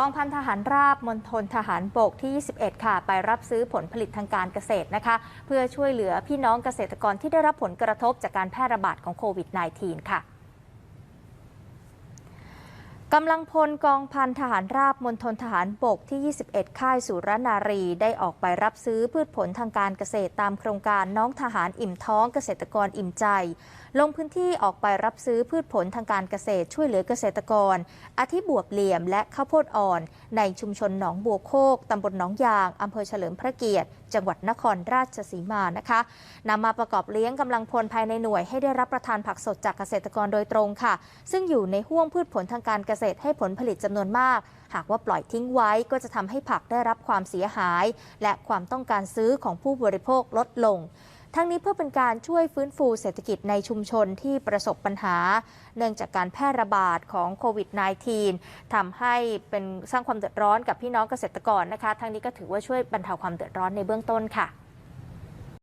กองพันทหารราบมณฑลทหารบกที่ 21 ค่ะ ไปรับซื้อผลผลิตทางการเกษตรนะคะ เพื่อช่วยเหลือพี่น้องเกษตรกรที่ได้รับผลกระทบจากการแพร่ระบาดของโควิด -19 ค่ะ กำลังพลกองพันทหารราบมณฑลทหารบกที่ 21 ค่ายสุรนารี ได้ออกไปรับซื้อพืชผลทางการเกษตรตามโครงการน้องทหารอิ่มท้องเกษตรกรอิ่มใจ ลงพื้นที่ออกไปรับซื้อพืชผลทางการเกษตรช่วยเหลือเกษตรกร อาทิบวบเหลี่ยมและข้าวโพดอ่อน ในชุมชนหนองบัวโคก ตำบลหนองยาง อำเภอเฉลิมพระเกียรติ จังหวัดนครราชสีมานะคะนำมาประกอบเลี้ยงกำลังพลภายในหน่วยให้ได้รับประทานผักสดจากเกษตรกรโดยตรงค่ะ ซึ่งอยู่ในห่วงพืชผลทางการเกษตรให้ผลผลิตจำนวนมาก หากว่าปล่อยทิ้งไว้ก็จะทำให้ผักได้รับความเสียหาย และความต้องการซื้อของผู้บริโภคลดลงทั้งนี้เพื่อเป็นการช่วยฟื้นฟูเศรษฐกิจในชุมชนที่ประสบปัญหา เนื่องจากการแพร่ระบาดของโควิด -19 ทำให้เป็นสร้างความเดือดร้อนกับพี่น้องเกษตรกรนะคะ ทั้งนี้ก็ถือว่าช่วยบรรเทาความเดือดร้อนในเบื้องต้นค่ะ